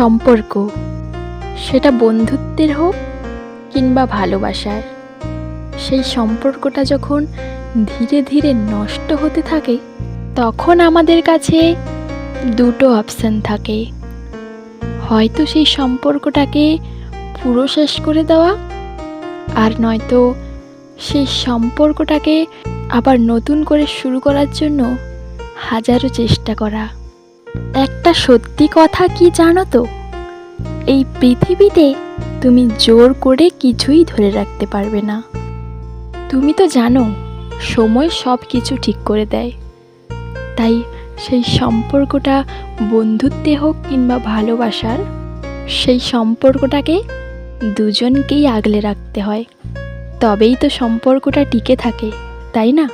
সম্পর্ক, সেটা বন্ধুত্বের হোক কিংবা ভালোবাসার। সেই সম্পর্কটা যখন ধীরে ধীরে নষ্ট হতে থাকে, তখন আমাদের কাছে দুটো অপশান থাকে। হয়তো সেই সম্পর্কটাকে পুরো শেষ করে দেওয়া, আর নয়তো সেই সম্পর্কটাকে আবার নতুন করে শুরু করার জন্য হাজারো চেষ্টা করা। একটা সত্যি কথা কি জানো তো? এই পৃথিবীতে তুমি জোর করে কিছুই ধরে রাখতে পারবে না। তুমি তো জানো, সময় সব কিছু ঠিক করে দেয়। তাই সেই সম্পর্কটা বন্ধুত্বে হোক কিংবা ভালোবাসার, সেই সম্পর্কটাকে দুজনকেই আগলে রাখতে হয়। তবেই তো সম্পর্কটা টিকে থাকে, তাই না?